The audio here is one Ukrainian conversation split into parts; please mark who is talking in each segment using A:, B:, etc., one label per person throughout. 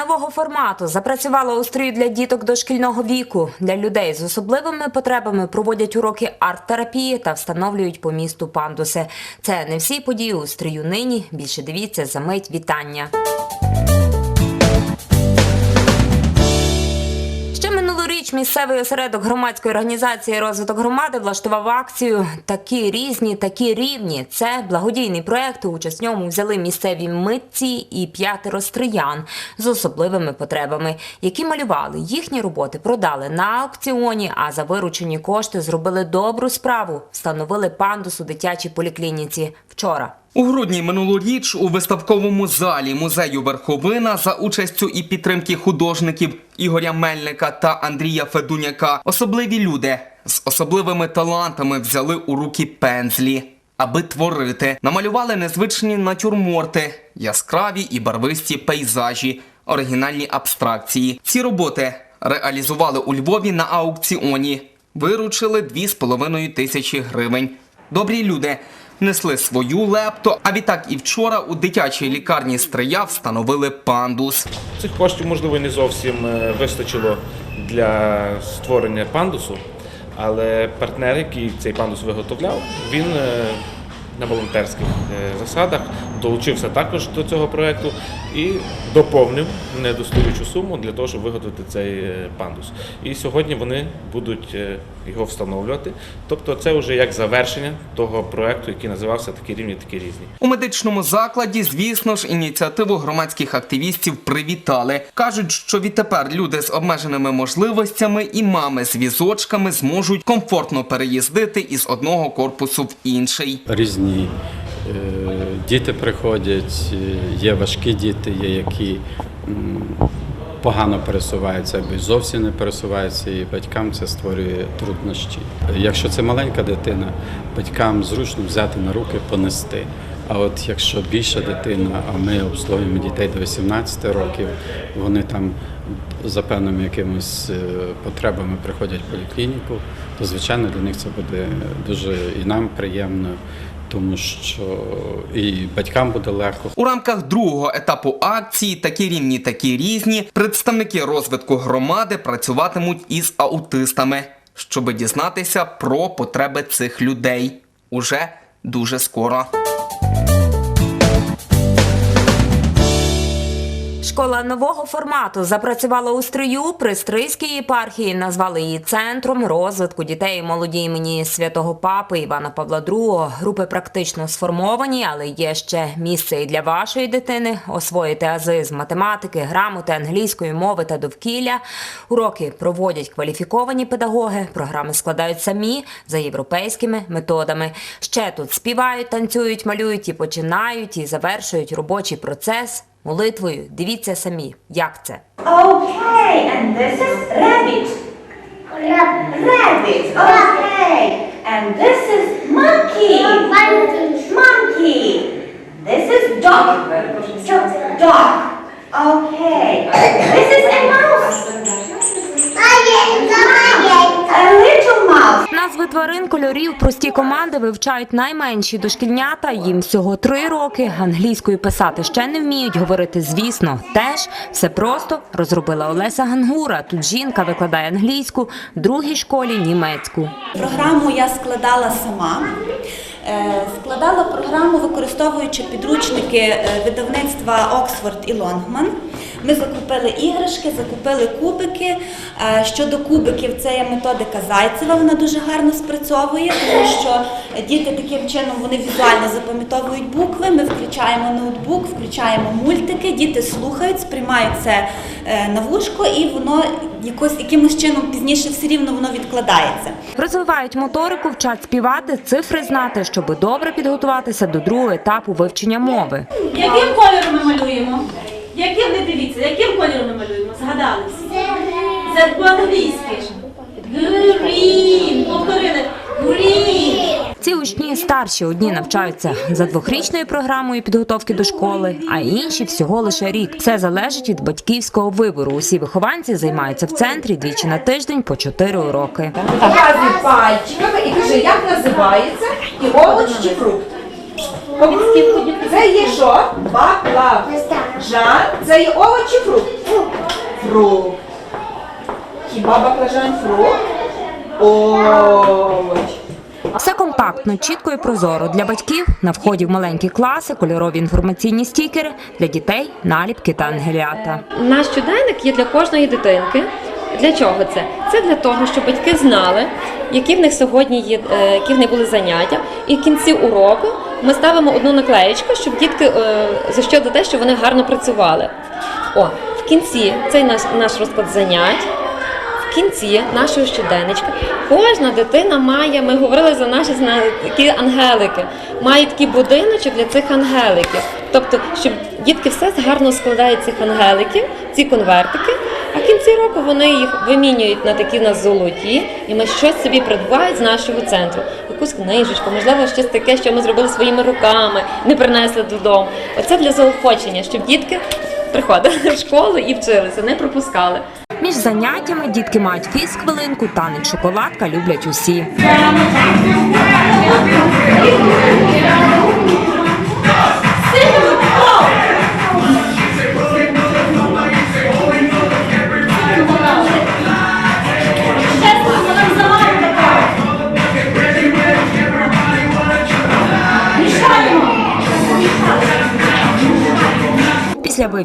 A: нового формату запрацювала у строю для діток дошкільного віку. Для людей з особливими потребами проводять уроки арт-терапії та встановлюють по місту пандуси. Це не всі події у стрію нині. Більше дивіться за мить вітання. Минулоріч місцевий осередок громадської організації розвиток громади влаштував акцію Такі різні, такі рівні. Це благодійний проект. Участь в ньому взяли місцеві митці і п'ятеро стриян з особливими потребами, які малювали їхні роботи, продали на аукціоні. А за виручені кошти зробили добру справу. Встановили пандус у дитячій поліклініці вчора.
B: У грудні минулоріч у виставковому залі музею Верховина за участю і підтримки художників Ігоря Мельника та Андрія Федуняка особливі люди з особливими талантами взяли у руки пензлі. Аби творити, намалювали незвичні натюрморти, яскраві і барвисті пейзажі, оригінальні абстракції. Ці роботи реалізували у Львові на аукціоні. Виручили 2,5 тисячі гривень. Добрі люди несли свою лепту, а відтак і вчора у дитячій лікарні Стрия встановили пандус.
C: Цих коштів, можливо, не зовсім е, вистачило для створення пандусу, але партнер, який цей пандус виготовляв, він е, на волонтерських е, засадах долучився також до цього проєкту і доповнив недостаючу суму для того, щоб виготовити цей е, пандус. І сьогодні вони будуть е, його встановлювати. Тобто це вже як завершення того проєкту, який називався Такі рівні, такі різні.
B: У медичному закладі, звісно ж, ініціативу громадських активістів привітали. кажуть, що відтепер люди з обмеженими можливостями і мами з візочками зможуть комфортно переїздити із одного корпусу в інший.
D: різні е, діти приходять, е, є важкі діти, є які погано пересуваються або зовсім не пересуваються, і батькам це створює труднощі. Якщо це маленька дитина, батькам зручно взяти на руки, понести. А от якщо більша дитина, а ми обслуговуємо дітей до 18 років, вони там за певними якимись е, потребами приходять в поліклініку, то звичайно для них це буде дуже і нам приємно, тому що і батькам буде легко.
B: У рамках другого етапу акції такі рівні, такі різні. Представники розвитку громади працюватимуть із аутистами, щоб дізнатися про потреби цих людей уже дуже скоро.
A: Школа нового формату запрацювала у стрию при Стрийській єпархії. Назвали її центром розвитку дітей і молоді імені святого папи Івана Павла II. Групи практично сформовані, але є ще місце і для вашої дитини освоїти ази з математики, грамоти, англійської мови та довкілля. Уроки проводять кваліфіковані педагоги. Програми складають самі за європейськими методами. Ще тут співають, танцюють, малюють і починають і завершують робочий процес. Молитвою дивіться самі, як це.
E: Okay, and this is rabbit. Rabbit. Okay. And this is monkey. Monkey. This is dog. Dog. Okay. This is a mouse.
A: Назви тварин, кольорів, прості команди вивчають найменші дошкільнята. Їм всього три роки. Англійською писати ще не вміють говорити. Звісно, теж все просто розробила Олеся Гангура. Тут жінка викладає англійську, другій школі німецьку.
F: Програму я складала сама. Е, Складала програму, використовуючи підручники е, видавництва Оксфорд і Лонгман. Ми закупили іграшки, закупили кубики. Е, Щодо кубиків, це є методика Зайцева, вона дуже гарно спрацьовує, тому що діти таким чином вони візуально запам'ятовують букви. Ми включаємо ноутбук, включаємо мультики, діти слухають, сприймають це е, на вушко, і воно якось якимось чином пізніше все рівно воно відкладається.
A: Розвивають моторику, вчать співати, цифри знати, щоб добре підготуватися до другого етапу вивчення мови.
G: Яким кольором ми малюємо? Яким не дивіться, яким кольором ми малюємо? Згадали всі? Це по-англійськи. Green. Повторили. Green.
A: Ці учні старші одні навчаються за двохрічною програмою підготовки до школи, а інші всього лише рік. Все залежить від батьківського вибору. Усі вихованці займаються в центрі двічі на тиждень по чотири уроки.
H: Показуй пальчиками і кажи, як називається і овоч чи фрукт. Це є що? Баклав. Жан, це є овоч чи фрукт? Фрукт. Хіба баклажан фрукт? Овоч.
A: Все компактно, чітко і прозоро. Для батьків на вході в маленькі класи, кольорові інформаційні стікери, для дітей наліпки та ангелята.
I: Наш щоденник є для кожної дитинки. Для чого це? Це для того, щоб батьки знали, які в них сьогодні є, е, які в них були заняття. І в кінці уроку ми ставимо одну наклеєчку, щоб дітки е, за що те, що вони гарно працювали. О, в кінці цей наш, наш розклад занять. В кінці нашого щоденничка кожна дитина має, ми говорили за наші такі ангелики, має такий будиночок для цих ангеликів. Тобто, щоб дітки все гарно складають цих ангеликів, ці конвертики, кінці року вони їх вимінюють на такі на золоті, і ми щось собі придбають з нашого центру. Якусь книжечку, можливо, щось таке, що ми зробили своїми руками, не принесли додому. Оце для заохочення, щоб дітки приходили в школу і вчилися, не пропускали.
A: Між заняттями дітки мають фізхвилинку, танець шоколадка люблять усі.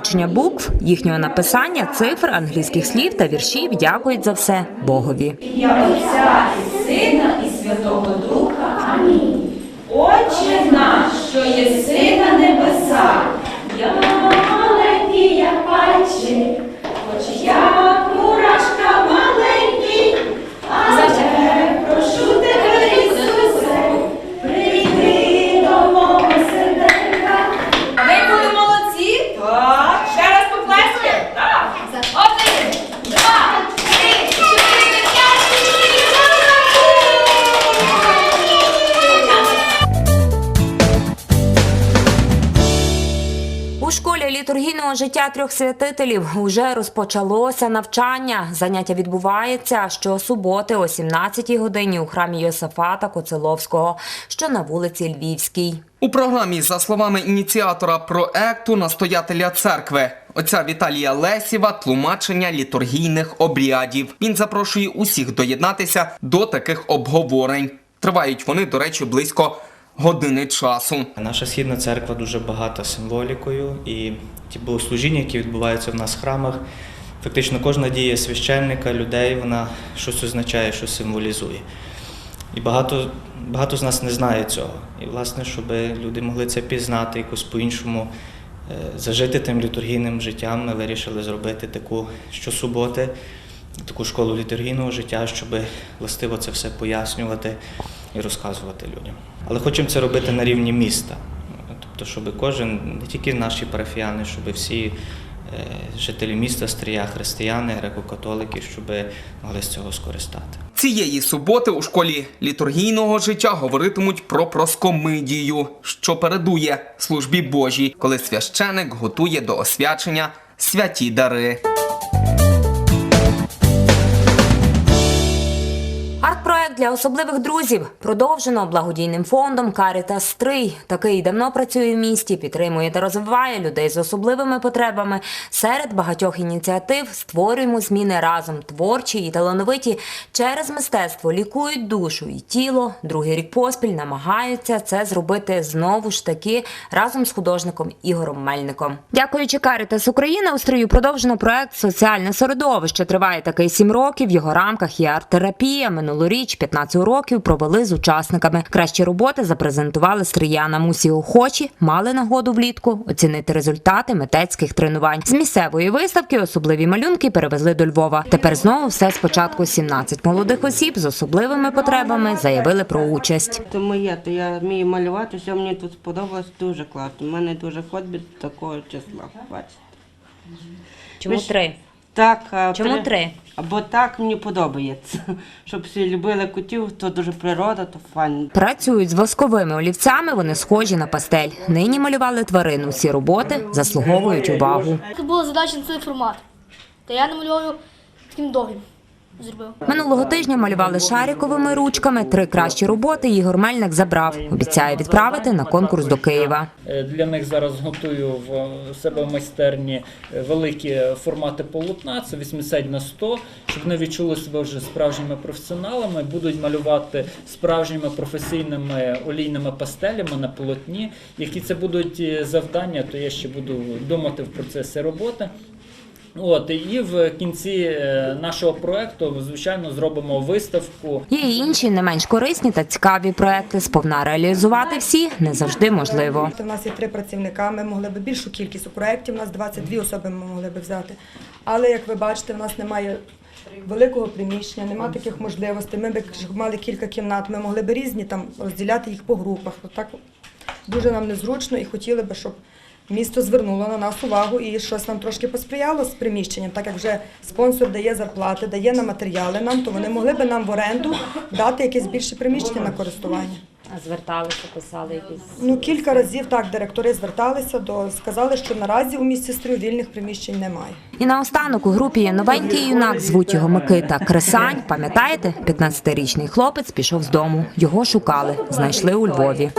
A: Вивчення букв, їхнього написання, цифр, англійських слів та віршів дякують за все Богові.
E: Я Отця і Сина і Святого Духа. Амінь. Отче наш, що є сина небесах,
A: літургійного життя трьох святителів уже розпочалося навчання. Заняття відбувається щосуботи о 17-й годині у храмі Йосафата Коцеловського, що на вулиці Львівській.
B: У програмі, за словами ініціатора проекту, настоятеля церкви, отця Віталія Лесєва, тлумачення літургійних обрядів. Він запрошує усіх доєднатися до таких обговорень. Тривають вони, до речі, близько години часу.
J: Наша східна церква дуже багата символікою, і ті богослужіння, які відбуваються в нас в храмах, фактично кожна дія священника, людей, вона щось означає, щось символізує. І багато, багато з нас не знає цього. І, власне, щоб люди могли це пізнати, якось по-іншому е, зажити тим літургійним життям, ми вирішили зробити таку щосуботи, таку школу літургійного життя, щоб властиво це все пояснювати і розказувати людям. Але хочемо це робити на рівні міста. Тобто, щоб кожен, не тільки наші парафіяни, щоб всі е, жителі міста Стрия, християни, греко-католики, щоб могли з цього скористати.
B: Цієї суботи у школі літургійного життя говоритимуть про проскомидію, що передує службі Божій, коли священик готує до освячення святі дари.
A: Арт-проект для особливих друзів продовжено благодійним фондом Карітас Стрий. Такий давно працює в місті, підтримує та розвиває людей з особливими потребами. Серед багатьох ініціатив створюємо зміни разом. Творчі і талановиті через мистецтво лікують душу і тіло. Другий рік поспіль намагаються це зробити знову ж таки разом з художником Ігорем Мельником. Дякуючи Карітас Україна, у Стрию продовжено проект Соціальне середовище. Триває такий сім років. В його рамках є арт-терапія. Минулоріч 15 уроків провели з учасниками. Кращі роботи запрезентували стріянам. Усі охочі мали нагоду влітку оцінити результати митецьких тренувань. З місцевої виставки особливі малюнки перевезли до Львова. Тепер знову все спочатку 17 молодих осіб з особливими потребами заявили про участь.
K: То моє, то я вмію малювати, все мені тут сподобалось дуже класно. У мене дуже хобі такого числа. Бачите.
A: Чому три?
K: Так,
A: Чому три?
K: Або так мені подобається. Щоб всі любили котів, то дуже природа, то файно.
A: Працюють з восковими олівцями. Вони схожі на пастель. Нині малювали тварину, всі роботи заслуговують увагу.
L: Це була задача на цей формат. Та я намалював таким довгим.
G: Зробив.
A: Минулого тижня малювали шариковими ручками. Три кращі роботи Ігор Мельник забрав. Обіцяє відправити на конкурс до Києва.
L: Е, Для них зараз готую в себе в майстерні е, великі формати полотна, це 80 на 100, щоб вони відчули себе вже справжніми професіоналами, будуть малювати справжніми професійними олійними пастелями на полотні. Які це будуть е, завдання, то я ще буду думати в процесі роботи. От і в кінці е, нашого проекту, звичайно, зробимо виставку.
A: Є й інші не менш корисні та цікаві проекти. Сповна реалізувати всі не завжди можливо.
M: У нас є три працівника, ми могли б більшу кількість у проєкті, у нас 22 особи ми могли б взяти. Але як ви бачите, в нас немає великого приміщення, немає таких можливостей. Ми б мали кілька кімнат, ми могли б різні там розділяти їх по групах. Отак дуже нам незручно і хотіли б, щоб місто звернуло на нас увагу і щось нам трошки посприяло з приміщенням, так як вже спонсор дає зарплати, дає на матеріали нам, то вони могли б нам в оренду дати якесь більше приміщення на користування.
I: А зверталися, писали якісь.
M: Ну, кілька разів так директори зверталися до сказали, що наразі у місті строю вільних приміщень немає.
A: І наостанок у групі є новенький юнак, звуть його Микита Кресань. Пам'ятаєте, 15-річний хлопець пішов з дому. Його шукали, знайшли у Львові.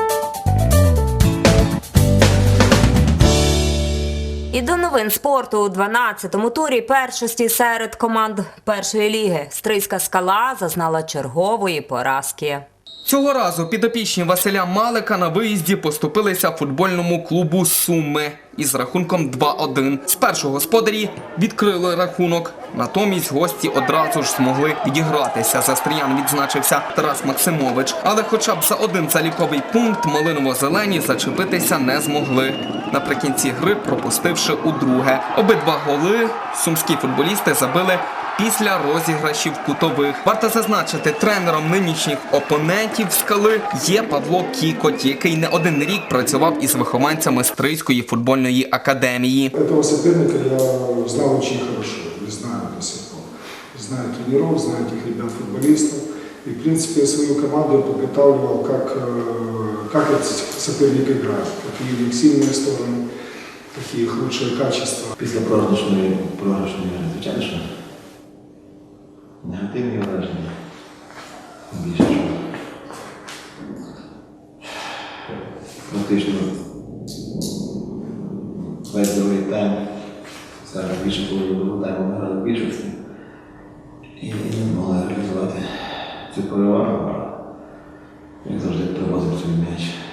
A: І до новин спорту у 12-му турі першості серед команд першої ліги. Стрийська скала зазнала чергової поразки.
B: Цього разу підопічні Василя Малика на виїзді поступилися футбольному клубу Суми із рахунком 2-1. Спершу господарі відкрили рахунок. Натомість гості одразу ж змогли відігратися. За стріян відзначився Тарас Максимович. Але хоча б за один заліковий пункт малиново-зелені зачепитися не змогли. Наприкінці гри пропустивши удруге. Обидва голи сумські футболісти забили після розіграшів кутових. Варто зазначити, тренером нинішніх опонентів скали є Павло Кікоть, який не один рік працював із вихованцями Стрийської футбольної академії.
N: Этого соперника я знал очень хорошо, и знаю до сих пор. Знаю тренеров, знаю этих ребят-футболистов. И, в принципе, я свою команду подготавливал, как, э, как этот соперник играет, какие у них сильные стороны, какие их лучшие качества.
O: Після програшної програшної гри, звичайно, що негативні враження. Більше що. Практично весь другий тайм, зараз більше половину тайму ми грали більшості. І не могли реалізувати цю перевагу. Як завжди привозимо свій м'яч.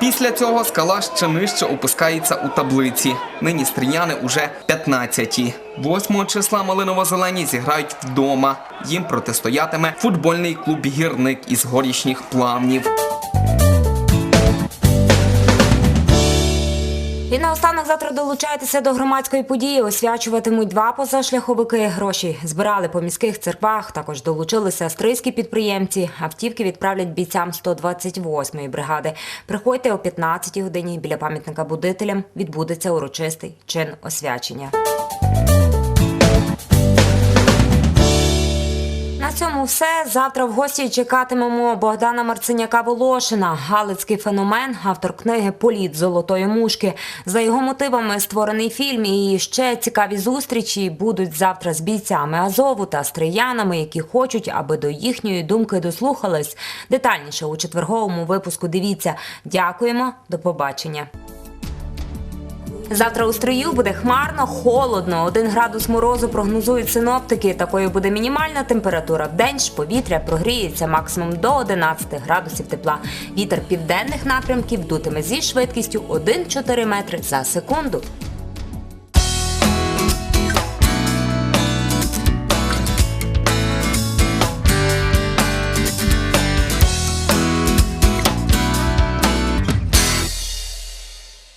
B: Після цього скала ще нижче опускається у таблиці. Нині стріяни уже 15-ті. 8 числа малиново-зелені зіграють вдома. Їм протистоятиме футбольний клуб гірник із горішніх плавнів.
A: І наостанок завтра долучайтеся до громадської події. Освячуватимуть два позашляховики. Гроші збирали по міських церквах. Також долучилися стрийські підприємці. Автівки відправлять бійцям 128-ї бригади. Приходьте о 15-й годині біля пам'ятника будителям. Відбудеться урочистий чин освячення. Цьому все. Завтра в гості чекатимемо Богдана Марциняка Волошина, галицький феномен, автор книги Політ золотої мушки. За його мотивами створений фільм. І ще цікаві зустрічі будуть завтра з бійцями Азову та стріянами, які хочуть, аби до їхньої думки дослухались. Детальніше у четверговому випуску. Дивіться. Дякуємо, до побачення. Завтра у стрию буде хмарно, холодно. Один градус морозу прогнозують синоптики. Такою буде мінімальна температура. Вдень ж повітря прогріється максимум до 11 градусів тепла. Вітер південних напрямків дутиме зі швидкістю 1,4 метри за секунду.